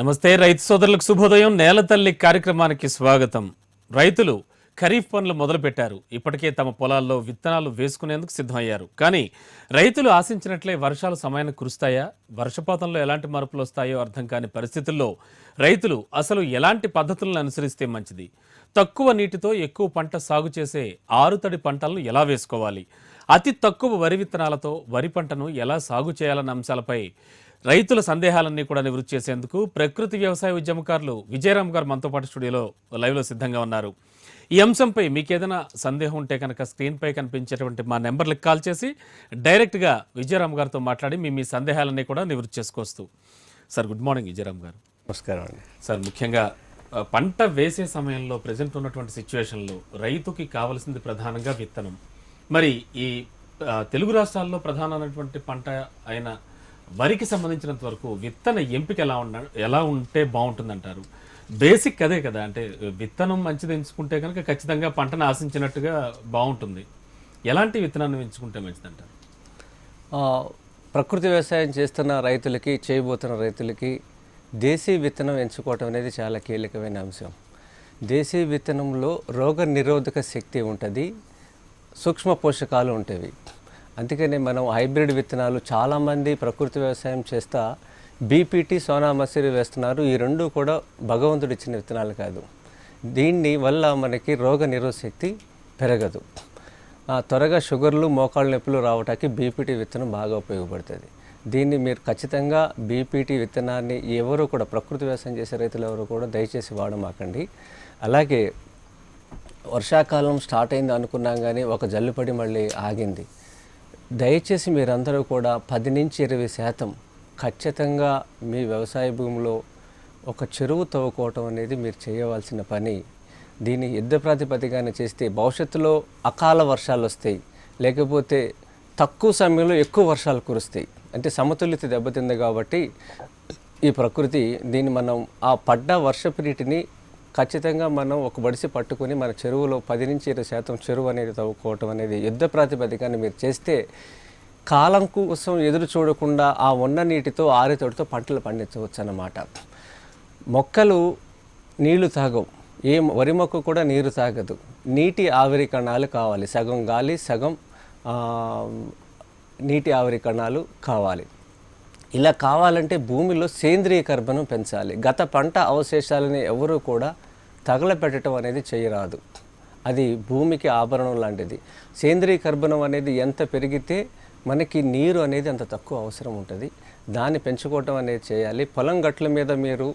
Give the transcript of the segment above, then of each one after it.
నమస్తే రైతు సోదరులకు శుభోదయం. నేల తల్లి కార్యక్రమానికి స్వాగతం. రైతులు ఖరీఫ్ పనులు మొదలుపెట్టారు. ఇప్పటికే తమ పొలాల్లో విత్తనాలు వేసుకునేందుకు సిద్ధమయ్యారు. కానీ రైతులు ఆశించినట్లే వర్షాలు సమయానికి కురుస్తాయా? వర్షపాతంలో ఎలాంటి మార్పులు వస్తాయో అర్థం కాని పరిస్థితుల్లో రైతులు అసలు ఎలాంటి పద్ధతులను అనుసరిస్తే మంచిది? తక్కువ నీటితో ఎక్కువ పంట సాగు చేసే ఆరుతడి పంటలను ఎలా వేసుకోవాలి? అతి తక్కువ వరి విత్తనాలతో వరి పంటను ఎలా సాగు చేయాలన్న అంశాలపై రైతుల సందేహాలన్నీ కూడా నివృత్తి చేసేందుకు ప్రకృతి వ్యవసాయ ఉద్యమకారులు విజయరామ్ గారు మనతో పాటు స్టూడియోలో లైవ్లో సిద్ధంగా ఉన్నారు. ఈ అంశంపై మీకు ఏదైనా సందేహం ఉంటే కనుక స్క్రీన్పై కనిపించేటువంటి మా నెంబర్లకు కాల్ చేసి డైరెక్ట్గా విజయరామ్ గారితో మాట్లాడి మీ మీ సందేహాలన్నీ కూడా నివృత్తి చేసుకోవచ్చు. సార్ గుడ్ మార్నింగ్ విజయరామ్ గారు. నమస్కారం అండి. సార్ ముఖ్యంగా పంట వేసే సమయంలో ప్రజెంట్ ఉన్నటువంటి సిచ్యువేషన్లో రైతుకి కావాల్సింది ప్రధానంగా విత్తనం. మరి ఈ తెలుగు రాష్ట్రాల్లో ప్రధానమైనటువంటి పంట అయిన వరికి సంబంధించినంత వరకు విత్తన ఎంపిక ఎలా ఉండ ఎలా ఉంటే బాగుంటుందంటారు? బేసిక్ అదే కదా అంటే విత్తనం మంచిది ఎంచుకుంటే కనుక ఖచ్చితంగా పంటను ఆశించినట్టుగా బాగుంటుంది. ఎలాంటి విత్తనాన్ని ఎంచుకుంటే మంచిదంటారు? ప్రకృతి వ్యవసాయం చేస్తున్న రైతులకి చేయబోతున్న రైతులకి దేశీ విత్తనం ఎంచుకోవటం అనేది చాలా కీలకమైన అంశం. దేశీ విత్తనంలో రోగ నిరోధక శక్తి ఉంటుంది సూక్ష్మ పోషకాలు ఉంటాయి అందుకనే మనం హైబ్రిడ్ విత్తనాలు చాలామంది ప్రకృతి వ్యవసాయం చేస్తా బీపీటీ సోనా మసూరి వేస్తున్నారు. ఈ రెండు కూడా భగవంతుడు ఇచ్చిన విత్తనాలు కాదు. దీన్ని వల్ల మనకి రోగ నిరోధశక్తి పెరగదు. త్వరగా షుగర్లు మోకాళ్ళ నొప్పులు రావటానికి బీపీటీ విత్తనం బాగా ఉపయోగపడుతుంది. దీన్ని మీరు ఖచ్చితంగా బీపీటీ విత్తనాన్ని ఎవరు కూడా ప్రకృతి వ్యవసాయం చేసే రైతులు ఎవరు కూడా దయచేసి వాడమాకండి. అలాగే వర్షాకాలం స్టార్ట్ అయింది అనుకున్నాం కానీ ఒక జల్లుపడి మళ్ళీ ఆగింది. దయచేసి మీరందరూ కూడా పది నుంచి ఇరవై శాతం ఖచ్చితంగా మీ వ్యవసాయ భూమిలో ఒక చెరువు తవ్వుకోవటం అనేది మీరు చేయవలసిన పని. దీన్ని యుద్ధ ప్రాతిపదికన చేస్తే భవిష్యత్తులో అకాల వర్షాలు వస్తాయి. లేకపోతే తక్కువ సమయంలో ఎక్కువ వర్షాలు కురుస్తాయి. అంటే సమతుల్యత దెబ్బతింది కాబట్టి ఈ ప్రకృతి దీన్ని మనం ఆ పడ్డ వర్షపు నీటిని ఖచ్చితంగా మనం ఒక బడిసి పట్టుకొని మన చెరువులో పది నుంచి ఇరవై శాతం చెరువు అనేది తవ్వుకోవటం అనేది యుద్ధ ప్రాతిపదికన మీరు చేస్తే కాలం కోసం ఎదురు చూడకుండా ఆ ఉన్న నీటితో ఆరితోటితో పంటలు పండించవచ్చు అన్నమాట మొక్కలు నీళ్ళు తాగవు. ఏ వరి మొక్క కూడా నీరు తాగదు. నీటి ఆవిరి కణాలు కావాలి. సగం గాలి సగం నీటి ఆవిరి కణాలు కావాలి. ఇలా కావాలంటే భూమిలో సేంద్రియ కర్బనం పెంచాలి. గత పంట అవశేషాలని ఎవరూ కూడా తగలపెట్టడం అనేది చేయరాదు. అది భూమికి ఆభరణం లాంటిది. సేంద్రియ కర్బనం అనేది ఎంత పెరిగితే మనకి నీరు అనేది అంత తక్కువ అవసరం ఉంటుంది. దాన్ని పెంచుకోవటం అనేది చేయాలి. పొలం గట్ల మీద మీరు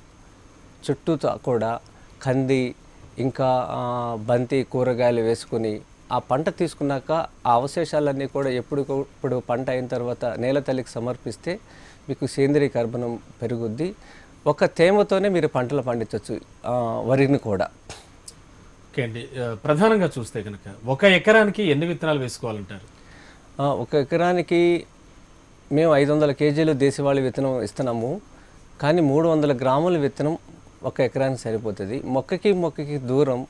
చుట్టూ కూడా కంది ఇంకా బంతి కూరగాయలు వేసుకుని ఆ పంట తీసుకున్నాక ఆ అవశేషాలన్నీ కూడా ఎప్పటికప్పుడు పంట అయిన తర్వాత నేల తల్లికి సమర్పిస్తే మీకు సేంద్రియ కర్బనం పెరుగుద్ది. ఒక తేమతోనే మీరు పంటలు పండించవచ్చు వరిని కూడా. ఓకే అండి. ప్రధానంగా చూస్తే కనుక ఒక ఎకరానికి ఎన్ని విత్తనాలు వేసుకోవాలంటారు? ఒక ఎకరానికి మేము ఐదు వందల కేజీలు దేశవాళీ విత్తనం ఇస్తున్నాము. కానీ మూడు వందల గ్రాముల విత్తనం ఒక ఎకరానికి సరిపోతుంది. మొక్కకి మొక్కకి దూరం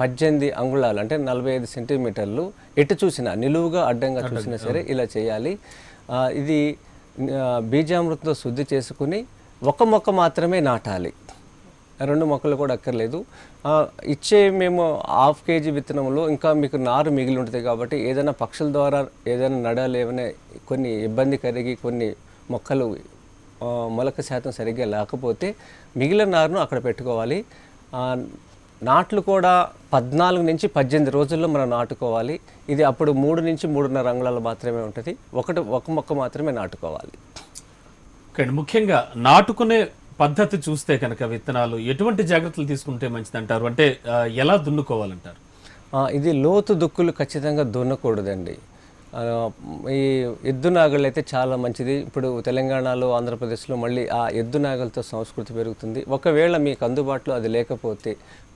పద్దెనిమిది అంగుళాలు అంటే నలభై ఐదు సెంటీమీటర్లు ఎటు చూసినా నిలువుగా అడ్డంగా చూసినా సరే ఇలా చేయాలి. ఇది బీజామృతంతో శుద్ధి చేసుకుని ఒక మొక్క మాత్రమే నాటాలి. రెండు మొక్కలు కూడా అక్కర్లేదు. ఇచ్చే మేము హాఫ్ కేజీ విత్తనంలో ఇంకా మీకు నారు మిగిలి ఉంటుంది కాబట్టి ఏదైనా పక్షుల ద్వారా ఏదైనా నడాలు ఏమైనా కొన్ని ఇబ్బంది కలిగి కొన్ని మొక్కలు మొలక శాతం సరిగ్గా లేకపోతే మిగిలిన నారును అక్కడ పెట్టుకోవాలి. నాట్లు కూడా పద్నాలుగు నుంచి పద్దెనిమిది రోజుల్లో మనం నాటుకోవాలి. ఇది అప్పుడు మూడు నుంచి మూడున్నర అంగుళాలు మాత్రమే ఉంటుంది. ఒకటి ఒక మొక్క మాత్రమే నాటుకోవాలి. ఓకే ముఖ్యంగా నాటుకునే పద్ధతి చూస్తే కనుక విత్తనాలు ఎటువంటి జాగ్రత్తలు తీసుకుంటే మంచిదంటారు? అంటే ఎలా దున్నుకోవాలంటారు? ఇది లోతు దుక్కులు ఖచ్చితంగా దున్నకూడదండి. ఈ ఎద్దు నాగళ్ళు అయితే చాలా మంచిది. ఇప్పుడు తెలంగాణలో ఆంధ్రప్రదేశ్లో మళ్ళీ ఆ ఎద్దు నాగలతో సంస్కృతి పెరుగుతుంది. ఒకవేళ మీకు అందుబాటులో అది లేకపోతే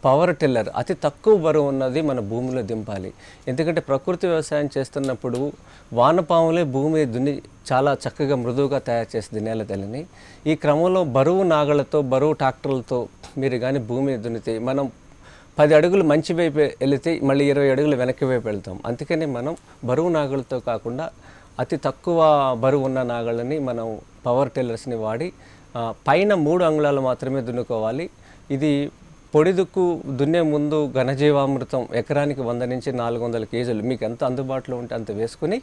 పవర్ టిల్లర్ అతి తక్కువ బరువు ఉన్నది మన భూమిలో దింపాలి. ఎందుకంటే ప్రకృతి వ్యవసాయం చేస్తున్నప్పుడు వానపాములే భూమి దున్ని చాలా చక్కగా మృదువుగా తయారు చేస్తుంది నేల తల్లిని. ఈ క్రమంలో బరువు నాగలతో బరువు ట్రాక్టర్లతో మీరు కానీ భూమిని దున్నితే మనం పది అడుగులు మంచి వైపు వెళితే మళ్ళీ ఇరవై అడుగులు వెనక్కి వైపు వెళ్తాం. అందుకని మనం బరువు నాగులతో కాకుండా అతి తక్కువ బరువు ఉన్న నాగళ్ళని మనం పవర్ టిల్లర్స్ని వాడి పైన మూడు అంగుళాలు మాత్రమే దున్నుకోవాలి. ఇది పొడి దుక్కు దున్నే ముందు ఘనజీవామృతం ఎకరానికి వంద నుంచి నాలుగు వందల కేజీలు మీకు ఎంత అందుబాటులో ఉంటే అంత వేసుకుని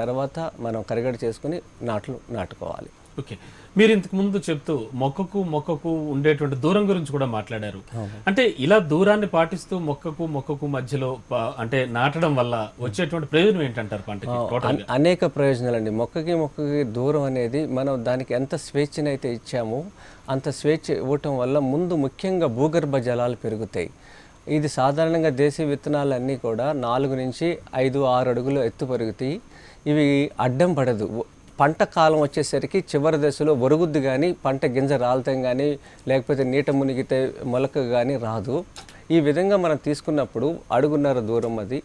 తర్వాత మనం కరిగడి చేసుకుని నాట్లు నాటుకోవాలి. ఓకే. మీరు ఇంతకు ముందు చెప్తూ మొక్కకు మొక్కకు ఉండేటువంటి దూరం గురించి కూడా మాట్లాడారు. అంటే ఇలా దూరాన్ని పాటిస్తూ మొక్కకు మొక్కకు మధ్యలో అంటే నాటడం వల్ల వచ్చేటువంటి ప్రయోజనం ఏంటంటారు పంటకి? అనేక ప్రయోజనాలు అండి మొక్కకి మొక్కకి దూరం అనేది మనం దానికి ఎంత స్వేచ్ఛనైతే ఇచ్చామో అంత స్వేచ్ఛ ఇవ్వటం వల్ల ముందు ముఖ్యంగా భూగర్భ జలాలు పెరుగుతాయి. ఇది సాధారణంగా దేశీయ విత్తనాలన్నీ కూడా నాలుగు నుంచి ఐదు ఆరు అడుగులు ఎత్తు పెరుగుతాయి. ఇవి అడ్డం పడదు. పంట కాలం వచ్చేసరికి చివరి దశలో ఒరుగుద్ది కానీ పంట గింజ రాలతం కానీ లేకపోతే నీట మునిగితే మొలక కానీ రాదు. ఈ విధంగా మనం తీసుకున్నప్పుడు అడుగున్నర దూరం అది.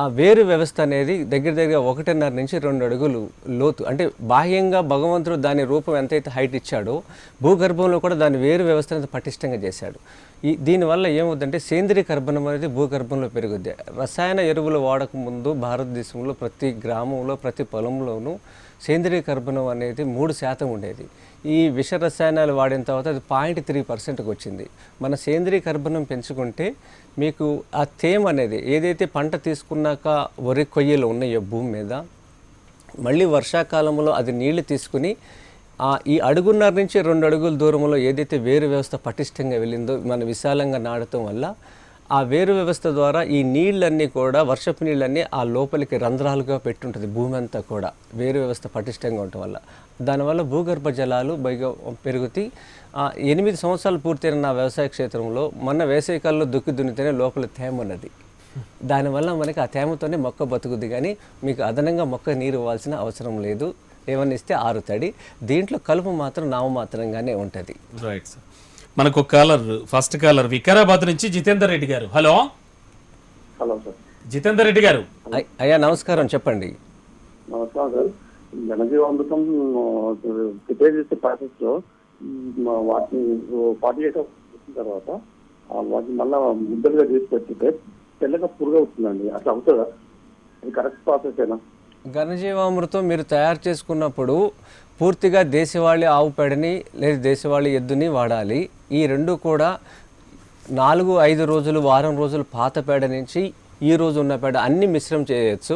ఆ వేరు వ్యవస్థ అనేది దగ్గర దగ్గర ఒకటిన్నర నుంచి రెండు అడుగులు లోతు. అంటే బాహ్యంగా భగవంతుడు దాని రూపం ఎంతైతే హైట్ ఇచ్చాడో భూగర్భంలో కూడా దాని వేరు వ్యవస్థ అనేది పటిష్టంగా చేశాడు. ఈ దీనివల్ల ఏమవుతుందంటే సేంద్రీయ కర్బనం అనేది భూగర్భంలో పెరుగుద్ది. రసాయన ఎరువులు వాడక ముందు భారతదేశంలో ప్రతి గ్రామంలో ప్రతి పొలంలోనూ సేంద్రీయ కర్బనం అనేది మూడు శాతం ఉండేది. ఈ విష రసాయనాలు వాడిన తర్వాత అది పాయింట్ త్రీ పర్సెంట్కి వచ్చింది. మన సేంద్రీయ కర్బనం పెంచుకుంటే మీకు ఆ తేమ అనేది ఏదైతే పంట తీసుకున్నాక వరి కొయ్యలు ఉన్నాయో భూమి మీద మళ్ళీ వర్షాకాలంలో అది నీళ్ళు తీసుకుని ఈ అడుగున్నర నుంచి రెండు అడుగుల దూరంలో ఏదైతే వేరు వ్యవస్థ పటిష్టంగా వెళ్ళిందో మన విశాలంగా నాడటం వల్ల ఆ వేరు వ్యవస్థ ద్వారా ఈ నీళ్ళన్నీ కూడా వర్షపు నీళ్ళన్నీ ఆ లోపలికి రంధ్రాలుగా పెట్టుంటుంది భూమి అంతా కూడా వేరు వ్యవస్థ పటిష్టంగా ఉండటం వల్ల. దానివల్ల భూగర్భ జలాలు పైగా పెరుగుతాయి ఆ, ఎనిమిది సంవత్సరాలు పూర్తయిన నా వ్యవసాయ క్షేత్రంలో మొన్న వేసవికాలంలో దుక్కి దున్నితేనే లోపల తేమ ఉన్నది. దానివల్ల మనకి ఆ తేమతోనే మొక్క బతుకుద్ది కానీ మీకు అదనంగా మొక్క నీరు ఇవ్వాల్సిన అవసరం లేదు. ఏమన్నా ఇస్తే ఆరుతడి. దీంట్లో కలుపు మాత్రం నామమాత్రంగానే ఉంటుంది. రైట్ సార్ మనకు ఒక కాలర్ ఫస్ట్ కాలర్ వికారాబాద్ నుంచి జితేందర్ రెడ్డి గారు. Hello hello sir Jitender Reddy గారు. అయ్- అయ్యా నమస్కారం చెప్పండి. నమస్కారం సార్ ఘనజీవామృతం ప్రిపేర్ చేసే వాటిని తర్వాత ఆ, వాటిని మళ్ళా ముద్దలుగా చేసి పెట్టితే తెల్లగా పురుగు అవుతుందండి అట్లా అవుతుందా? అది కరెక్ట్ ప్రాసెస్ ఏనా? ఘనజీవామృతం మీరు తయారు చేసుకున్నప్పుడు పూర్తిగా దేశవాళీ ఆవు పేడని లేదా దేశవాళీ ఎద్దుని వాడాలి. ఈ రెండు కూడా నాలుగు ఐదు రోజులు వారం రోజులు పాత పేడ నుంచి ఈ రోజు ఉన్న పేడ అన్ని మిశ్రం చేయొచ్చు.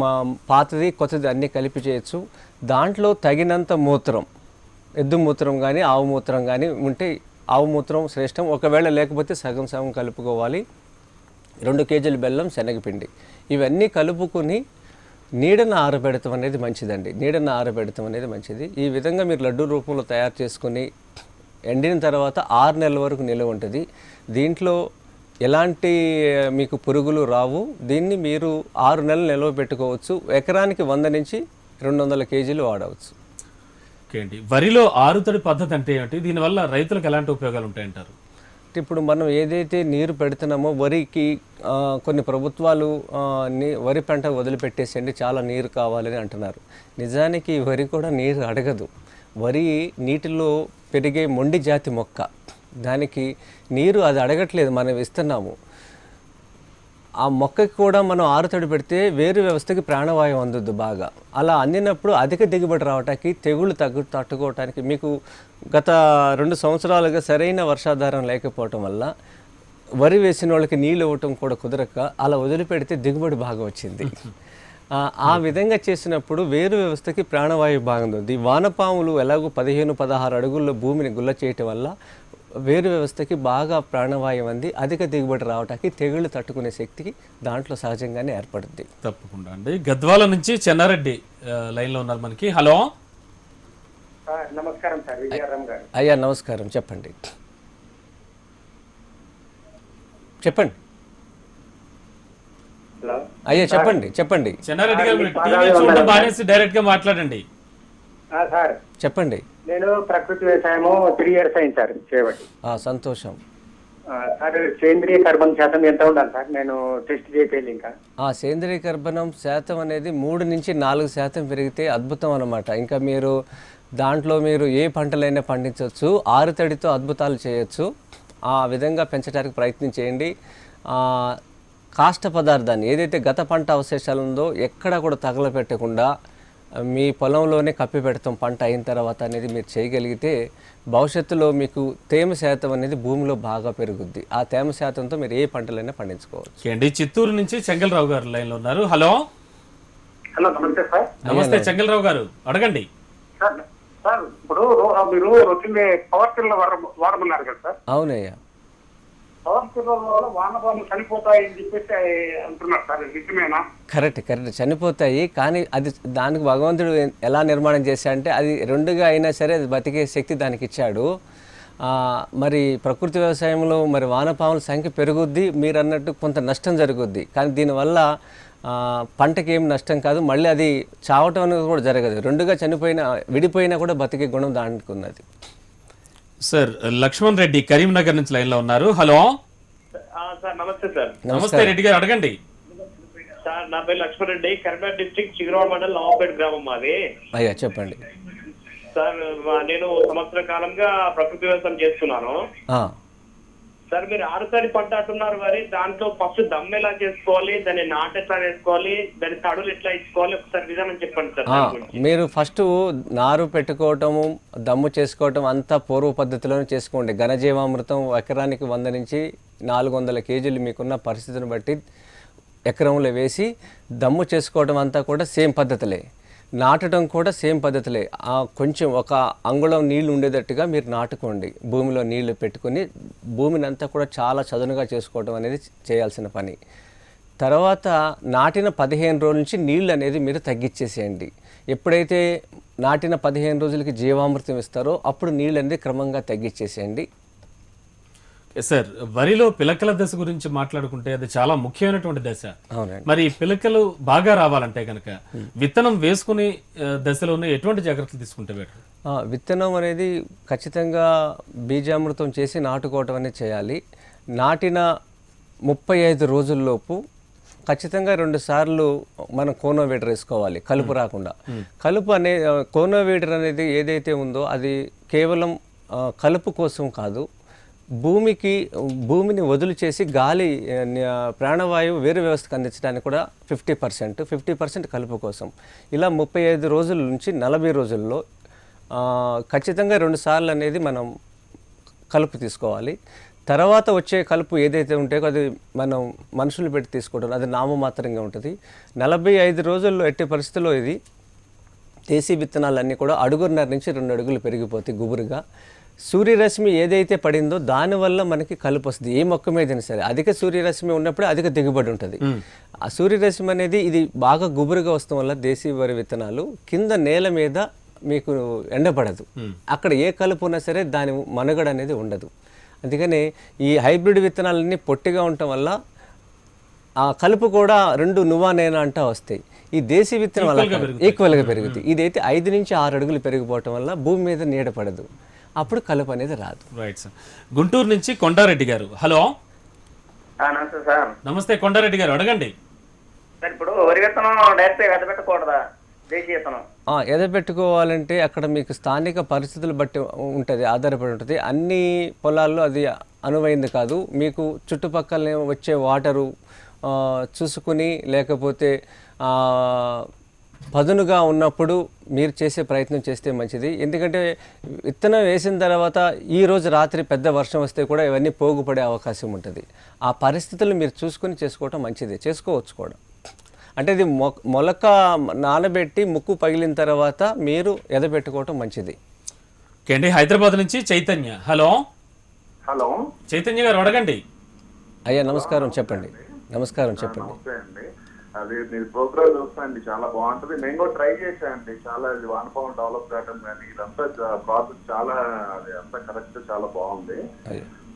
మా పాతది కొత్తది అన్నీ కలిపి చేయొచ్చు. దాంట్లో తగినంత మూత్రం ఎద్దు మూత్రం కానీ ఆవు మూత్రం కానీ ఉంటే ఆవు మూత్రం శ్రేష్టం. ఒకవేళ లేకపోతే సగం సగం కలుపుకోవాలి. రెండు కేజీలు బెల్లం శనగపిండి. ఇవన్నీ కలుపుకొని నీడను ఆరబెడతాం అనేది మంచిదండి. నీడను ఆరబెడతాం అనేది మంచిది. ఈ విధంగా మీరు లడ్డు రూపంలో తయారు చేసుకుని ఎండిన తర్వాత ఆరు నెలల వరకు నిల్వ ఉంటుంది. దీంట్లో ఎలాంటి మీకు పురుగులు రావు. దీన్ని మీరు ఆరు నెలలు నిల్వ పెట్టుకోవచ్చు. ఎకరానికి వంద నుంచి రెండు వందల కేజీలు వాడవచ్చు. ఓకే అండి. వరిలో ఆరుతడి పద్ధతి అంటే ఏమిటి? దీనివల్ల రైతులకు ఎలాంటి ఉపయోగాలు ఉంటాయంటారు? ఇప్పుడు మనం ఏదైతే నీరు పెడుతున్నామో వరికి కొన్ని ప్రభుత్వాలు వరి పంట వదిలిపెట్టేసండి చాలా నీరు కావాలని అంటున్నారు. నిజానికి వరి కూడా నీరు అడగదు. వరి నీటిలో పెరిగే మొండి జాతి మొక్క. దానికి నీరు అది అడగట్లేదు మనం ఇస్తున్నాము. ఆ మొక్కకి కూడా మనం ఆరుతడి పెడితే వేరు వ్యవస్థకి ప్రాణవాయువు అందుద్ది బాగా. అలా అందినప్పుడు అధిక దిగుబడి రావటానికి తెగుళ్ళు తగ్గు తట్టుకోవటానికి మీకు గత రెండు సంవత్సరాలుగా సరైన వర్షాధారం లేకపోవటం వల్ల వరి వేసిన వాళ్ళకి నీళ్ళు ఇవ్వటం కూడా కుదరక అలా వదిలిపెడితే దిగుబడి బాగా వచ్చింది. ఆ, ఆ విధంగా చేసినప్పుడు వేరు వ్యవస్థకి ప్రాణవాయువు బాగుంది వానపాములు ఎలాగో పదిహేను పదహారు అడుగుల్లో భూమిని గుల్ల చేయటం వల్ల వేరు వ్యవస్థకి బాగా ప్రాణవాయువు అంది. అధిక దిగుబడి రావటానికి తెగుళ్ళు తట్టుకునే శక్తికి దాంట్లో సహజంగానే ఏర్పడుద్ది. తప్పకుండా అండి. గద్వాల నుంచి చెన్నారెడ్డి లైన్లో ఉన్నారు మనకి. హలో. సార్ నమస్కారం సార్ విజయారామ్ గారు. అయ్యా నమస్కారం. చెప్పండి. చెప్పండి. అయ్యా చెప్పండి చెప్పండి. చెన్నారెడ్డి గారు మీరు ఆ, టీవీ బాగా చూడడం ఉన్నారు. మానేసి డైరెక్ట్గా మాట్లాడండి. ఆ, సార్. చెప్పండి. నేను ప్రకృతి వ్యవసాయము త్రీ ఇయర్స్ అయింది సార్ చేయబట్టి ఆ, సంతోషం. సార్ సేంద్రియ కర్బన్ శాతం ఎంత ఉండాలి సార్? నేను టెస్ట్ చేయలేదు ఇంకా. ఆ సేంద్రీయ కర్బనం శాతం అనేది మూడు నుంచి నాలుగు శాతం పెరిగితే అద్భుతం అన్నమాట. ఇంకా మీరు దాంట్లో మీరు ఏ పంటలైనా పండించవచ్చు ఆరుతడితో అద్భుతాలు చేయొచ్చు. ఆ విధంగా పెంచడానికి ప్రయత్నం చేయండి. ఆ, కాష్ట పదార్థాన్ని ఏదైతే గత పంట అవశేషాలు ఉందో ఎక్కడా కూడా తగలపెట్టకుండా మీ పొలంలోనే కప్పి పెడతాం పంట అయిన తర్వాత అనేది మీరు చేయగలిగితే భవిష్యత్తులో మీకు తేమ శాతం అనేది భూమిలో బాగా పెరుగుద్ది. ఆ తేమ శాతంతో మీరు ఏ పంటలైనా పండించుకోవచ్చు. అండి. చిత్తూరు నుంచి చెంగల్రావు గారు లైన్లో ఉన్నారు. హలో. హలో నమస్తే సార్. నమస్తే చెంగల్రావు గారు. అడగండి. సార్ సార్ ఇప్పుడు మీరు పవర్ టిల్లర్ వాడమన్నారు కదా సార్. అవునయ్యా. వల్ల వానపాములు చనిపోతాయని చెప్పేసి అంటున్నారు సార్. నిజమేనా? Correct correct. చనిపోతాయి కానీ అది దానికి భగవంతుడు ఎలా నిర్మాణం చేశాడంటే అది రెండుగా అయినా సరే అది బతికే శక్తి దానికి ఇచ్చాడు. మరి ప్రకృతి వ్యవసాయంలో మరి వానపాముల సంఖ్య పెరుగుద్ది మీరు అన్నట్టు కొంత నష్టం జరుగుద్ది. కానీ దీనివల్ల పంటకి ఏం నష్టం కాదు మళ్ళీ అది చావటం అనేది కూడా జరగదు. రెండుగా చనిపోయినా విడిపోయినా కూడా బతికే గుణం దానికి ఉన్నది. సార్ లక్ష్మణ్ రెడ్డి కరీంనగర్ నుంచి లైన్లో ఉన్నారు. హలో? సార్ నమస్తే సార్. నమస్తే రెడ్డి గారు అడగండి. సార్ నా పేరు లక్ష్మణ్ రెడ్డి. కరీంనగర్ డిస్ట్రిక్ట్ చిగురావ మండల్ నవాపేట గ్రామం మాది. అయ్యా చెప్పండి. సార్ నేను సంవత్సర కాలంగా ప్రకృతి వ్యవసాయం చేస్తున్నాను. ఆ, సార్ మీరు ఆరుతడి పంట అంటున్నారు మరి. దాంట్లో ఫస్ట్ దమ్ ఎలా చేసుకోవాలి దాన్ని నాటు ఎట్లా వేసుకోవాలి దాని తడులు ఎట్లా ఇచ్చుకోవాలి ఒకసారి విధానం చెప్పండి సార్. మీరు ఫస్ట్ నారు పెట్టుకోవటము దమ్ము చేసుకోవటం అంతా పూర్వ పద్ధతిలోనే చేసుకోండి. ఘనజీవామృతం ఎకరానికి వంద నుంచి నాలుగు వందల కేజీలు మీకున్న పరిస్థితిని బట్టి ఎకరంలో వేసి దమ్ము చేసుకోవటం అంతా కూడా సేమ్ పద్ధతులే. నాటడం కూడా సేమ్ పద్ధతులే. ఆ కొంచెం ఒక అంగుళం నీళ్ళు ఉండేటట్టుగా మీరు నాటుకోండి. భూమిలో నీళ్ళు పెట్టుకుని భూమిని అంతా కూడా చాలా చదునుగా చేసుకోవడం అనేది చేయాల్సిన పని. తర్వాత నాటిన పదిహేను రోజుల నుంచి నీళ్ళు అనేది మీరు తగ్గించేసేయండి. ఎప్పుడైతే నాటిన పదిహేను రోజులకి జీవామృతం ఇస్తారో అప్పుడు నీళ్ళు అనేది క్రమంగా తగ్గించేసేయండి. సార్ వరిలో పిలకల దశ గురించి మాట్లాడుకుంటే అది చాలా ముఖ్యమైనటువంటి దశ. అవునండి. మరి పిలకలు బాగా రావాలంటే కనుక విత్తనం వేసుకునే దశలోనే ఎటువంటి జాగ్రత్తలు తీసుకుంటే బెటర్? విత్తనం అనేది ఖచ్చితంగా బీజామృతం చేసి నాటుకోవటం అనేది చేయాలి. నాటిన ముప్పై ఐదు రోజుల్లోపు ఖచ్చితంగా రెండు సార్లు మనం కోనోవేటర్ వేసుకోవాలి కలుపు రాకుండా. కలుపు అనే కోనోవేటర్ అనేది ఏదైతే ఉందో అది కేవలం కలుపు కోసం కాదు భూమికి భూమిని వదులు చేసి గాలి ప్రాణవాయువు వేరు వ్యవస్థకు అందించడానికి కూడా ఫిఫ్టీ పర్సెంట్ ఫిఫ్టీ పర్సెంట్ కలుపు కోసం. ఇలా ముప్పై ఐదు రోజుల నుంచి నలభై రోజుల్లో ఖచ్చితంగా రెండు సార్లు అనేది మనం కలుపు తీసుకోవాలి. తర్వాత వచ్చే కలుపు ఏదైతే ఉంటే అది మనం మనుషులు పెట్టి తీసుకోవడం అది నామమాత్రంగా ఉంటుంది. నలభై ఐదు రోజుల్లో ఎట్టి పరిస్థితుల్లో ఇది దేశీ విత్తనాలన్నీ కూడా అడుగున్నర నుంచి రెండు అడుగులు పెరిగిపోతాయి గుబురుగా. సూర్యరశ్మి ఏదైతే పడిందో దానివల్ల మనకి కలుపు వస్తుంది. ఏ మొక్క మీదైనా సరే. అధిక సూర్యరశ్మి ఉన్నప్పుడు అధిక దిగుబడి ఉంటుంది. ఆ సూర్యరశ్మి అనేది ఇది బాగా గుబురుగా వస్తాం వల్ల దేశీ వరి విత్తనాలు కింద నేల మీద మీకు ఎండపడదు అక్కడ ఏ కలుపు ఉన్నా సరే దాని మనుగడ అనేది ఉండదు. అందుకని ఈ హైబ్రిడ్ విత్తనాలన్నీ పొట్టిగా ఉండటం వల్ల ఆ కలుపు కూడా రెండు నువ్వా నేనా అంటా వస్తాయి. ఈ దేశీ విత్తనం అలా ఈక్వల్గా పెరుగుతాయి. ఇదైతే ఐదు నుంచి ఆరు అడుగులు పెరిగిపోవటం వల్ల భూమి మీద నీడ పడదు. అప్పుడు కలుపు అనేది రాదు. రైట్ సార్ గుంటూరు నుంచి కొండారెడ్డి గారు. హలో ఆ, నమస్తే సార్ నమస్తే కొండారెడ్డి గారు. అడగండి. సార్ ఇప్పుడు వరి విత్తనం డైరెక్ట్ పెట్టకూడదా దేశీయ విత్తనం ఆ, ఎదపెట్టుకోవాలంటే అక్కడ మీకు స్థానిక పరిస్థితులు బట్టి ఉంటుంది ఆధారపడి ఉంటుంది. అన్ని పొలాల్లో అది అనువైంది కాదు. మీకు చుట్టుపక్కల వచ్చే వాటరు చూసుకుని లేకపోతే ఆ, పదునుగా ఉన్నప్పుడు మీరు చేసే ప్రయత్నం చేస్తే మంచిది. ఎందుకంటే విత్తనం వేసిన తర్వాత ఈ రోజు రాత్రి పెద్ద వర్షం వస్తే కూడా ఇవన్నీ పోగుపడే అవకాశం ఉంటుంది. ఆ పరిస్థితులు మీరు చూసుకుని చేసుకోవటం మంచిది. చేసుకోవచ్చు కూడా. అంటే ఇది మొ మొలక నానబెట్టి ముక్కు పగిలిన తర్వాత మీరు ఎదబెట్టుకోవటం మంచిది. ఓకే అండి హైదరాబాద్ నుంచి చైతన్య. హలో? హలో? చైతన్య గారు అడగండి. అయ్యా నమస్కారం చెప్పండి. నమస్కారం చెప్పండి. అది మీరు ప్రోగ్రామ్ చూస్తాండి చాలా బాగుంటుంది. నేను కూడా ట్రై చేశానండి చాలా ఇది వానపావం డెవలప్ కావడం కానీ ఇదంతా ప్రాసెస్ చాలా అది అంతా కరెక్ట్ చాలా బాగుంది.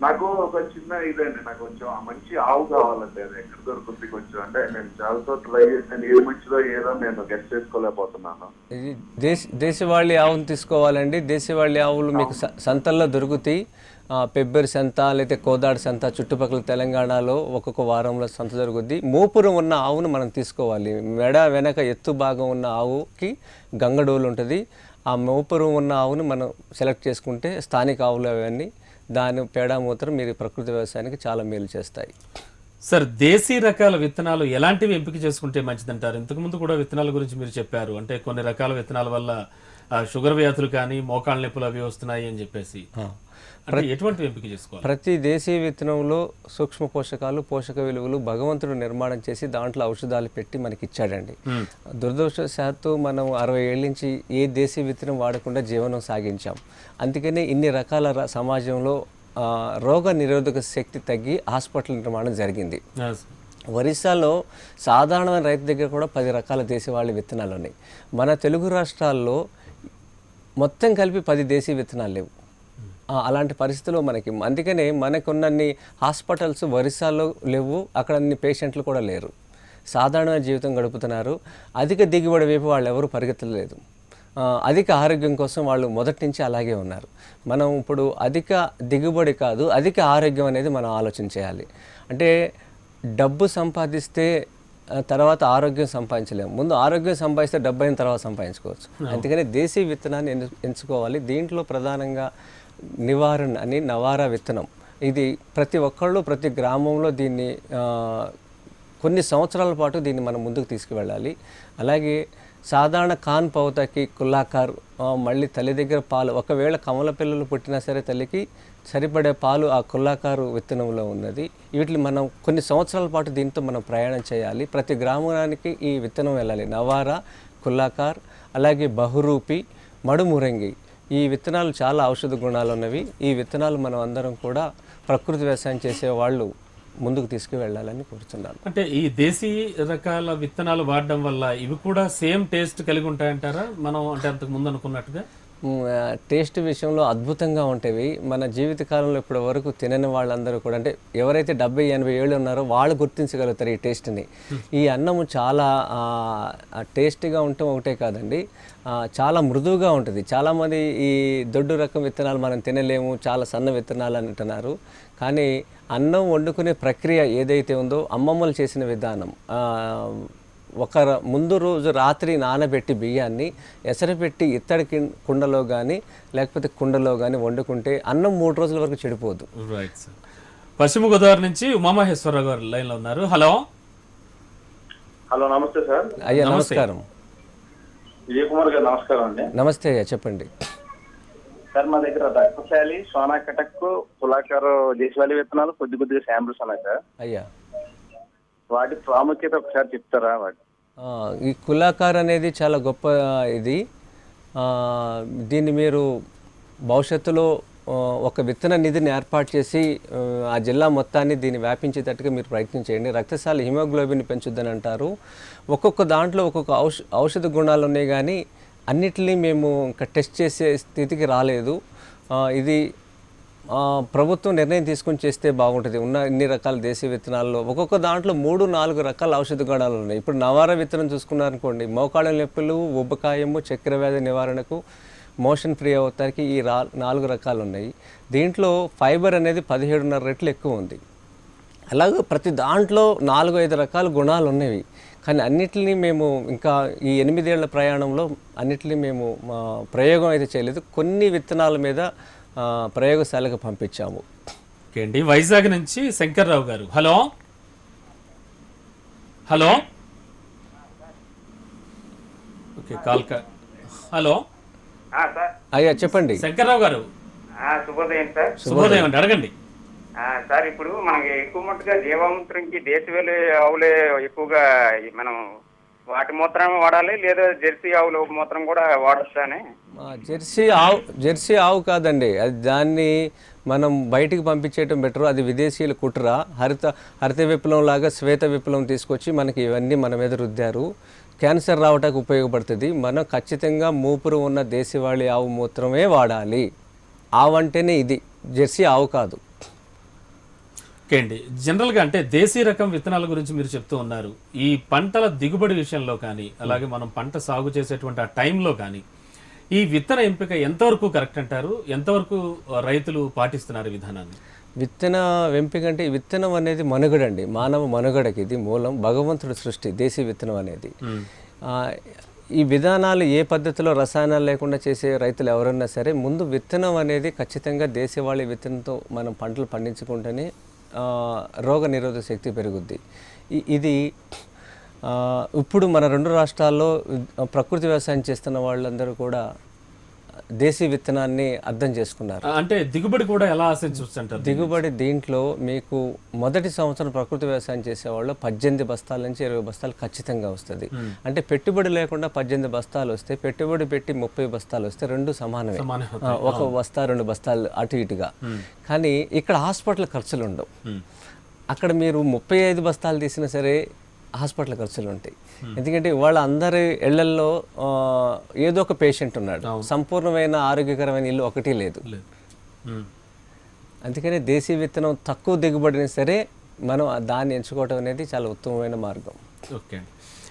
నాకు ఒక చిన్న ఇదండి. నాకు కొంచెం మంచి ఆవు కావాలండి. అది ఎక్కడ దొరుకుతుంది కొంచెం? అంటే నేను చాలా ట్రై చేసాను ఏ మంచిదో ఏదో నేను గెస్ట్ చేసుకోలేకపోతున్నాను. ఇది దేశ దేశవాళీ ఆవును తీసుకోవాలండి. దేశవాళీ ఆవులు మీకు స- సంతల్లో దొరుకుతాయి. పెబ్బరి సంత లేకపోతే కోదాడు సంత చుట్టుపక్కల తెలంగాణలో ఒక్కొక్క వారంలో సంత జరుగుద్ది మోపురం ఉన్న ఆవును మనం తీసుకోవాలి. మెడ వెనక ఎత్తు భాగం ఉన్న ఆవుకి గంగడోలు ఉంటుంది. ఆ మోపురం ఉన్న ఆవును మనం సెలెక్ట్ చేసుకుంటే స్థానిక ఆవులు అవన్నీ దాని పేడ మూత్రం మీరు ప్రకృతి వ్యవసాయానికి చాలా మేలు చేస్తాయి. సార్ దేశీ రకాల విత్తనాలు ఎలాంటివి ఎంపిక చేసుకుంటే మంచిదంటారు? ఇంతకుముందు కూడా విత్తనాల గురించి మీరు చెప్పారు. అంటే కొన్ని రకాల విత్తనాల వల్ల షుగర్ వ్యాధులు కానీ మోకాళ్ళ నొప్పులు అవి వస్తున్నాయి అని చెప్పేసి. ఎటువంటి ఎంపిక చేసుకోవాలి? ప్రతి దేశీయ విత్తనంలో సూక్ష్మ పోషకాలు పోషక విలువలు భగవంతుడు నిర్మాణం చేసి దాంట్లో ఔషధాలు పెట్టి మనకి ఇచ్చాడండి దురదృష్టవశాత్తు మనం అరవై ఏళ్ళ నుంచి ఏ దేశీయ విత్తనం వాడకుండా జీవనం సాగించాం. అందుకనే ఇన్ని రకాల సమాజంలో రోగ నిరోధక శక్తి తగ్గి హాస్పిటల్ నిర్మాణం జరిగింది. ఒరిస్సాలో సాధారణమైన రైతు దగ్గర కూడా పది రకాల దేశవాళీ విత్తనాలు ఉన్నాయి మన తెలుగు రాష్ట్రాల్లో మొత్తం కలిపి పది దేశీ విత్తనాలు లేవు. అలాంటి పరిస్థితుల్లో మనకి. అందుకనే మనకున్నన్ని హాస్పిటల్స్ ఒరిస్సాలో లేవు అక్కడ అన్ని పేషెంట్లు కూడా లేరు. సాధారణమైన జీవితం గడుపుతున్నారు. అధిక దిగుబడి వైపు వాళ్ళు ఎవరు పరిగెత్తలేదు. అధిక ఆరోగ్యం కోసం వాళ్ళు మొదటి నుంచి అలాగే ఉన్నారు. మనం ఇప్పుడు అధిక దిగుబడి కాదు అధిక ఆరోగ్యం అనేది మనం ఆలోచన చేయాలి. అంటే డబ్బు సంపాదిస్తే తర్వాత ఆరోగ్యం సంపాదించలేము. ముందు ఆరోగ్యం సంపాదిస్తే డబ్బు అయిన తర్వాత సంపాదించుకోవచ్చు. అందుకని దేశీ విత్తనాన్ని ఎంచుకోవాలి. దీంట్లో ప్రధానంగా నివారణ అని నవారా విత్తనం. ఇది ప్రతి ఒక్కళ్ళు ప్రతి గ్రామంలో దీన్ని కొన్ని సంవత్సరాల పాటు దీన్ని మనం ముందుకు తీసుకువెళ్ళాలి. అలాగే సాధారణ కాన్ పౌతకి కుల్లాకార్ మళ్ళీ తల్లి దగ్గర పాలు ఒకవేళ కమల పిల్లలు పుట్టినా సరే తల్లికి సరిపడే పాలు ఆ కుల్లాకారు విత్తనంలో ఉన్నది. వీటిని మనం కొన్ని సంవత్సరాల పాటు దీంతో మనం ప్రయాణం చేయాలి. ప్రతి గ్రామానికి ఈ విత్తనం వెళ్ళాలి. నవారా కుల్లాకార్ అలాగే బహురూపి మడుమురంగి. ఈ విత్తనాలు చాలా ఔషధ గుణాలు ఉన్నవి. ఈ విత్తనాలు మనం అందరం కూడా ప్రకృతి వ్యవసాయం చేసే వాళ్ళు ముందుకు తీసుకువెళ్ళాలని కోరుతున్నాను అంటే ఈ దేశీ రకాల విత్తనాలు వాడడం వల్ల ఇవి కూడా సేమ్ టేస్ట్ కలిగి ఉంటాయంటారా? మనం అంటే అంతకు ముందు అనుకున్నట్టుగా? టేస్ట్ విషయంలో అద్భుతంగా ఉంటాయి మన జీవితకాలంలో ఇప్పటి వరకు తినని వాళ్ళందరూ కూడా అంటే ఎవరైతే డెబ్బై ఎనభై ఏళ్ళు ఉన్నారో వాళ్ళు గుర్తించగలుగుతారు ఈ టేస్ట్ని. ఈ అన్నము చాలా టేస్ట్గా టేస్టీగా ఉండటం ఒకటే కాదండి. చాలా మృదువుగా ఉంటుంది. చాలామంది ఈ దొడ్డు రకం విత్తనాలు మనం తినలేము చాలా సన్న విత్తనాలు అంటున్నారు. కానీ అన్నం వండుకునే ప్రక్రియ ఏదైతే ఉందో అమ్మమ్మలు చేసిన విధానం ఒక ర- ముందు రోజు రాత్రి నానబెట్టి బియ్యాన్ని ఎసరపెట్టి ఇత్తడి కిం- కుండలో కానీ లేకపోతే కుండలో కానీ వండుకుంటే అన్నం మూడు రోజుల వరకు చెడిపోదు. రైట్ సార్ పశ్చిమ గోదావరి నుంచి ఉమామహేశ్వరరావు గారు లైన్లో ఉన్నారు. హలో. హలో నమస్తే సార్. అయ్యా. నమస్కారం. విజయ్ కుమార్ గారు నమస్కారం అండి. నమస్తే అయ్యా చెప్పండి. సార్ మా దగ్గర రక్తశాలి సోనా కటక్ కులాకారు దేశవాళీ విత్తనాలు కొద్ది కొద్దిగా శాంపిల్స్ ఉన్నాయి సార్. అయ్యా. వాటి ప్రాముఖ్యత ఒకసారి చెప్తారా వాటి? ఈ కులాకార్ అనేది చాలా గొప్ప ఇది. దీన్ని మీరు భవిష్యత్తులో ఒక విత్తన నిధిని ఏర్పాటు చేసి ఆ, జిల్లా మొత్తాన్ని దీన్ని వ్యాపించేటట్టుగా మీరు ప్రయత్నం చేయండి. రక్తశాల హిమోగ్లోబిన్ పెంచుద్దని అంటారు. ఒక్కొక్క దాంట్లో ఒక్కొక్క ఔష ఔషధ గుణాలు ఉన్నాయి కానీ అన్నిటినీ మేము ఇంకా టెస్ట్ చేసే స్థితికి రాలేదు. ఇది ప్రభుత్వం నిర్ణయం తీసుకొని చేస్తే బాగుంటుంది. ఉన్న ఇన్ని రకాల దేశీయ విత్తనాల్లో ఒక్కొక్క దాంట్లో మూడు నాలుగు రకాల ఔషధ గుణాలు ఉన్నాయి. ఇప్పుడు నవార విత్తనం చూసుకున్నారనుకోండి మోకాళ్ళ నొప్పులు ఉబ్బకాయము చక్కెర వ్యాధి నివారణకు మోషన్ ఫ్రీ అవుతానికి ఈ రా నాలుగు రకాలు ఉన్నాయి. దీంట్లో ఫైబర్ అనేది పదిహేడున్నర రెట్లు ఎక్కువ ఉంది. అలాగే ప్రతి దాంట్లో నాలుగు ఐదు రకాల గుణాలు ఉన్నవి. కానీ అన్నిటినీ మేము ఇంకా ఈ ఎనిమిదేళ్ళ ప్రయాణంలో అన్నిటినీ మేము మా ప్రయోగం అయితే చేయలేదు. కొన్ని విత్తనాల మీద ప్రయోగశాలకు పంపించాము. ఓకే అండి వైజాగ్ నుంచి శంకర్రావు గారు. Hello? Hello? Okay call hello? ఆ, సార్. అయ్యా చెప్పండి. శంకర్రావు గారు. ఆ, శుభోదయం సార్. శుభోదయం అండి అడగండి. ఆ, సార్ ఇప్పుడు మనకి ఎక్కువ మట్టుగా జీవామూత్రంకి దేశవేలు ఆవులే ఎక్కువగా మనం వాటి మూత్రం వాడాలి లేదా జెర్సీ ఆవుల మూత్రం కూడా వాడొచ్చా అని జెర్సీ ఆవు జెర్సీ ఆవు కాదండి అది దాన్ని మనం బయటికి పంపించేయటం బెటర్ అది విదేశీయుల కుట్ర. హరిత హరిత విప్లవం లాగా శ్వేత విప్లవం తీసుకొచ్చి మనకి ఇవన్నీ మన మీద రుద్దారు. క్యాన్సర్ రావటానికి ఉపయోగపడుతుంది. మనం ఖచ్చితంగా మూపురు ఉన్న దేశవాళీ ఆవు మూత్రమే వాడాలి. ఆవు అంటేనే ఇది జెర్సీ ఆవు కాదు. ఓకే అండి జనరల్గా అంటే దేశీ రకం విత్తనాల గురించి మీరు చెప్తూ ఉన్నారు. ఈ పంటల దిగుబడి విషయంలో కానీ అలాగే మనం పంట సాగు చేసేటువంటి ఆ టైంలో కానీ ఈ విత్తన ఎంపిక ఎంతవరకు కరెక్ట్ అంటారు? ఎంతవరకు రైతులు పాటిస్తున్నారు విధానాన్ని? విత్తన ఎంపిక అంటే విత్తనం అనేది మనుగడండి. మానవ మనుగడకి ఇది మూలం. భగవంతుడి సృష్టి దేశీ విత్తనం అనేది. ఈ విధానాలు ఏ పద్ధతిలో రసాయనాలు లేకుండా చేసే రైతులు ఎవరన్నా సరే ముందు విత్తనం అనేది ఖచ్చితంగా దేశవాళీ విత్తనంతో మనం పంటలు పండించుకుంటేనే రోగ నిరోధక శక్తి పెరుగుద్ది. ఇది ఇప్పుడు మన రెండు రాష్ట్రాల్లో ప్రకృతి వ్యవసాయం చేస్తున్న వాళ్ళందరూ కూడా దేశీ విత్తనాన్ని అర్థం చేసుకున్నారు. అంటే దిగుబడి కూడా ఎలా ఆశించవచ్చు అంటారు దిగుబడి దీంట్లో మీకు మొదటి సంవత్సరం ప్రకృతి వ్యవసాయం చేసేవాళ్ళు పద్దెనిమిది బస్తాల నుంచి ఇరవై బస్తాలు ఖచ్చితంగా వస్తుంది. అంటే పెట్టుబడి లేకుండా పద్దెనిమిది బస్తాలు వస్తే పెట్టుబడి పెట్టి ముప్పై బస్తాలు వస్తే రెండు సమానమే. ఒక బస్తా రెండు బస్తాలు అటు ఇటుగా. కానీ ఇక్కడ హాస్పిటల్ ఖర్చులు ఉండవు అక్కడ మీరు ముప్పై ఐదు బస్తాలు తీసినా సరే హాస్పిటల్ ఖర్చులు ఉంటాయి. ఎందుకంటే వాళ్ళ అందరి ఇళ్ళల్లో ఏదో ఒక పేషెంట్ ఉన్నాడు. సంపూర్ణమైన ఆరోగ్యకరమైన ఇల్లు ఒకటి లేదు. ఉమ్. అందుకని దేశీ విత్తనం తక్కువ దిగుబడిని సరే మనం దాన్ని ఎంచుకోవడం అనేది చాలా ఉత్తమమైన మార్గం. ఓకే.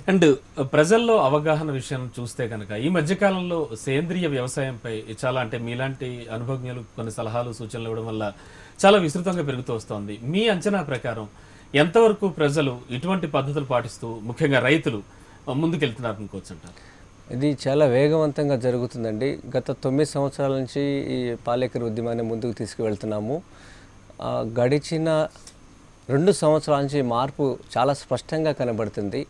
అండ్ ప్రజల్లో అవగాహన విషయం చూస్తే కనుక ఈ మధ్య కాలంలో సేంద్రియ వ్యవసాయంపై చాలా అంటే మీలాంటి అనుభవజ్ఞులు కొన్ని సలహాలు సూచనలు ఇవ్వడం వల్ల చాలా విస్తృతంగా పెరుగుతూ వస్తోంది. మీ అంచనా ప్రకారం ఎంతవరకు ప్రజలు ఇటువంటి పద్ధతులు పాటిస్తూ ముఖ్యంగా రైతులు ముందుకెళ్తున్నారు అనుకోవచ్చు అంటారు? ఇది చాలా వేగవంతంగా జరుగుతుందండి. గత తొమ్మిది సంవత్సరాల నుంచి ఈ పాలేకర్ ఉద్యమాన్ని ముందుకు తీసుకువెళ్తున్నాము. గడిచిన రెండు సంవత్సరాల నుంచి మార్పు చాలా స్పష్టంగా కనబడుతుంది.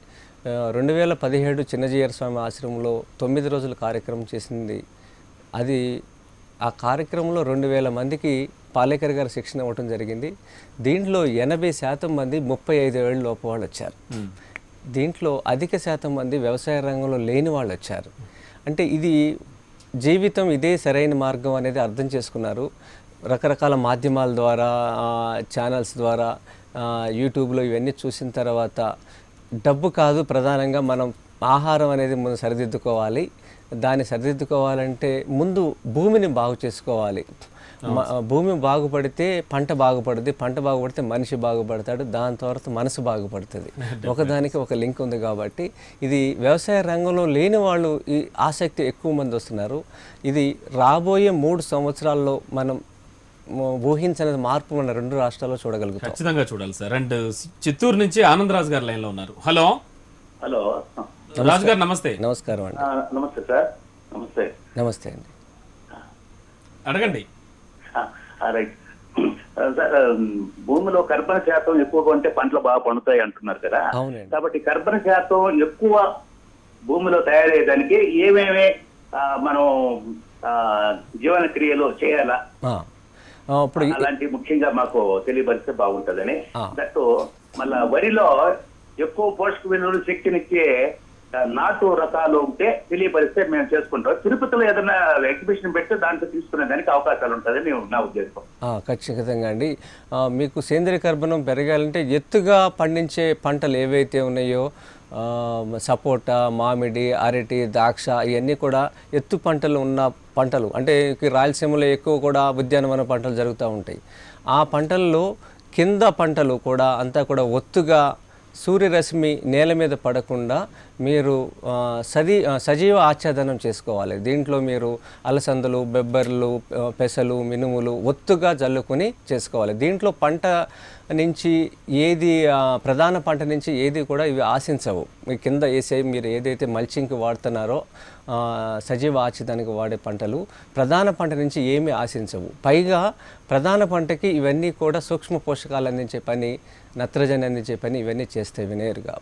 రెండు వేల పదిహేడు చిన్నజీయర్ స్వామి ఆశ్రమంలో తొమ్మిది రోజుల కార్యక్రమం చేసింది. అది ఆ కార్యక్రమంలో రెండు వేల మందికి పాలేకర్ గారు శిక్షణ ఇవ్వటం జరిగింది. దీంట్లో ఎనభై శాతం మంది ముప్పై ఐదు ఏళ్ళ లోపు వాళ్ళు వచ్చారు. దీంట్లో అధిక శాతం మంది వ్యవసాయ రంగంలో లేని వాళ్ళు వచ్చారు. అంటే ఇది జీవితం ఇదే సరైన మార్గం అనేది అర్థం చేసుకున్నారు. రకరకాల మాధ్యమాల ద్వారా ఛానల్స్ ద్వారా యూట్యూబ్లో ఇవన్నీ చూసిన తర్వాత డబ్బు కాదు ప్రధానంగా మనం ఆహారం అనేది మనం సరిదిద్దుకోవాలి. దాన్ని సరిదిద్దుకోవాలంటే ముందు భూమిని బాగు చేసుకోవాలి. భూమి బాగుపడితే పంట బాగుపడుద్ది పంట బాగుపడితే మనిషి బాగుపడతాడు దాని తర్వాత మనసు బాగుపడుతుంది. ఒకదానికి ఒక లింక్ ఉంది కాబట్టి ఇది వ్యవసాయ రంగంలో లేని వాళ్ళు ఈ ఆసక్తి ఎక్కువ మంది వస్తున్నారు. ఇది రాబోయే మూడు సంవత్సరాల్లో మనం ఊహించని మార్పు మన రెండు రాష్ట్రాల్లో చూడగలుగుతాం. ఖచ్చితంగా చూడాలి సార్. అండ్ చిత్తూరు నుంచి ఆనందరాజు గారు లైన్లో ఉన్నారు. హలో. హలో. రాజు గారు నమస్తే. నమస్కారం అండి. నమస్తే సార్. నమస్తే. నమస్తే అండి. అడగండి. రైట్. సార్ భూమిలో కర్బన శాతం ఎక్కువగా ఉంటే పంటలు బాగా పండుతాయి అంటున్నారు కదా. అవునండి. కాబట్టి కర్బన శాతం ఎక్కువ భూమిలో తయారయ్యేదానికి ఏమేమి మనం జీవన క్రియలు చేయాలా? ఇప్పుడు అలాంటి ముఖ్యంగా మాకు తెలియపరిస్తే బాగుంటదని. దట్టు మళ్ళా వరిలో ఎక్కువ పోషక విలువలు శక్తినిచ్చే నాటు రకాలు ఉంటే తెలియపరిస్తే మేము చేసుకుంటాం. తిరుపతిలో ఏదైనా ఎగ్జిబిషన్ పెడితే దాంట్లో తీసుకునే దానికి అవకాశాలు ఉంటుందని నా ఉద్దేశం. ఖచ్చితంగా అండి. మీకు సేంద్రియ కర్బనం పెరగాలంటే ఎత్తుగా పండించే పంటలు ఏవైతే ఉన్నాయో సపోటా మామిడి అరటి ద్రాక్ష ఇవన్నీ కూడా ఎత్తు పంటలు ఉన్న పంటలు అంటే రాయలసీమలో ఎక్కువ కూడా ఉద్యానవన పంటలు జరుగుతూ ఉంటాయి. ఆ పంటల్లో కింద పంటలు కూడా అంతా కూడా ఒత్తుగా సూర్యరశ్మి నేల మీద పడకుండా మీరు సది సజీవ ఆచ్ఛాదనం చేసుకోవాలి. దీంట్లో మీరు అలసందలు బెబ్బర్లు పెసలు మినుములు ఒత్తుగా జల్లుకొని చేసుకోవాలి. దీంట్లో పంట నుంచి ఏది ప్రధాన పంట నుంచి ఏది కూడా ఇవి ఆశించవు. మీ కింద వేసే మీరు ఏదైతే మల్చింగ్కి వాడుతున్నారో సజీవ ఆచితానికి వాడే పంటలు ప్రధాన పంట నుంచి ఏమీ ఆశించవు. పైగా ప్రధాన పంటకి ఇవన్నీ కూడా సూక్ష్మ పోషకాలు అందించే పని నత్రజని అందించే పని ఇవన్నీ చేస్తాయి వినేరుగా.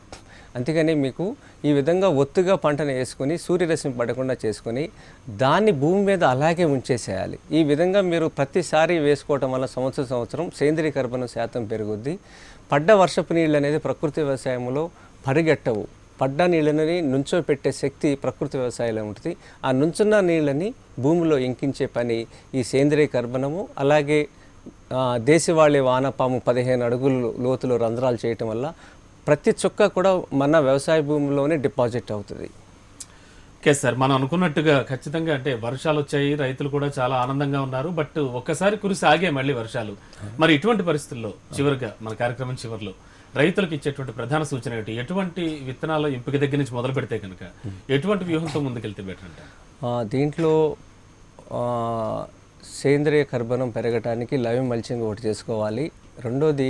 అందుకని మీకు ఈ విధంగా ఒత్తుగా పంటను వేసుకొని సూర్యరశ్మి పడకుండా చేసుకొని దాన్ని భూమి మీద అలాగే ఉంచేసేయాలి. ఈ విధంగా మీరు ప్రతిసారి వేసుకోవటం వల్ల సంవత్సరం సంవత్సరం సేంద్రీయ కర్బన శాతం పెరుగుద్ది. పడ్డ వర్షపు నీళ్ళు అనేది ప్రకృతి వ్యవసాయంలో పరిగెట్టవు. పడ్డ నీళ్ళని నుంచో పెట్టే శక్తి ప్రకృతి వ్యవసాయంలో ఉంటుంది. ఆ నుంచున్న నీళ్ళని భూమిలో ఇంకించే పని ఈ సేంద్రియ కర్బనము అలాగే దేశవాళీ వానపాము పదిహేను అడుగులు లోతులో రంధ్రాలు చేయటం వల్ల ప్రతి చుక్క కూడా మన వ్యవసాయ భూమిలోనే డిపాజిట్ అవుతుంది. ఓకే సార్ మనం అనుకున్నట్టుగా ఖచ్చితంగా అంటే వర్షాలు వచ్చాయి రైతులు కూడా చాలా ఆనందంగా ఉన్నారు. బట్ ఒక్కసారి కురిసి ఆగే మళ్ళీ వర్షాలు. మరి ఇటువంటి పరిస్థితుల్లో చివరిగా మన కార్యక్రమం చివరిలో రైతులకు ఇచ్చేటువంటి ప్రధాన సూచన ఏంటి ఎటువంటి విత్తనాల ఎంపిక దగ్గర నుంచి మొదలు పెడితే కనుక ఎటువంటి వ్యూహంతో ముందుకెళ్తే బెటర్ అంటారు? ఆ, దీంట్లో సేంద్రియ కర్బనం పెరగటానికి లైవ్ మల్చింగ్ ఒకటి చేసుకోవాలి. రెండోది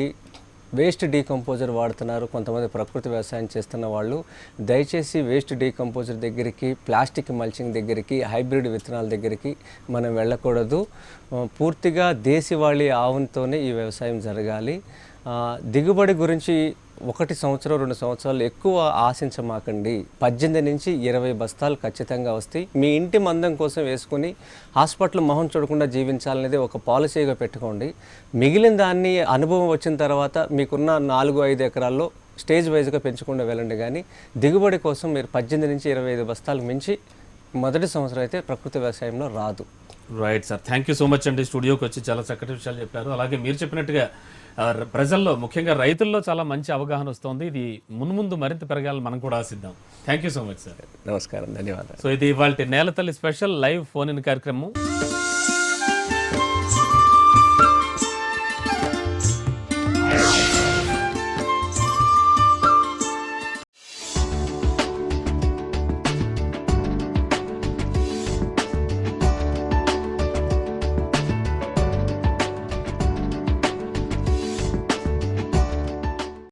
వేస్ట్ డీకంపోజర్ వాడుతున్నారు. కొంతమంది ప్రకృతి వ్యవసాయం చేస్తున్న వాళ్ళు. దయచేసి వేస్ట్ డీకంపోజర్ దగ్గరికి ప్లాస్టిక్ మల్చింగ్ దగ్గరికి హైబ్రిడ్ విత్తనాల దగ్గరికి మనం వెళ్ళకూడదు. పూర్తిగా దేశవాళీ ఆవునితోనే ఈ వ్యవసాయం జరగాలి. దిగుబడి గురించి ఒకటి సంవత్సరం రెండు సంవత్సరాలు ఎక్కువ ఆశించమాకండి. పద్దెనిమిది నుంచి ఇరవై బస్తాలు ఖచ్చితంగా వస్తాయి. మీ ఇంటి మందం కోసం వేసుకుని హాస్పిటల్ మొహం చూడకుండా జీవించాలనేది ఒక పాలసీగా పెట్టుకోండి. మిగిలిన దాన్ని అనుభవం వచ్చిన తర్వాత మీకున్న నాలుగు ఐదు ఎకరాల్లో స్టేజ్ వైజ్గా పెంచకుండా వెళ్ళండి. కానీ దిగుబడి కోసం మీరు పద్దెనిమిది నుంచి ఇరవై ఐదు బస్తాలు మించి మొదటి సంవత్సరం అయితే ప్రకృతి వ్యవసాయంలో రాదు. Right sir thank you so much అండి. స్టూడియోకి వచ్చి చాలా చక్కటి విషయాలు చెప్పారు. అలాగే మీరు చెప్పినట్టుగా ప్రజల్లో ముఖ్యంగా రైతుల్లో చాలా మంచి అవగాహన వస్తుంది. ఇది మున్ముందు మరింత పెరగాలని మనం కూడా ఆశిద్దాం. Thank you so much sir నమస్కారం ధన్యవాదాలు. సో ఇది ఇవాళ నేలతల్లి స్పెషల్ లైవ్ ఫోన్ ఇన్ కార్యక్రమం.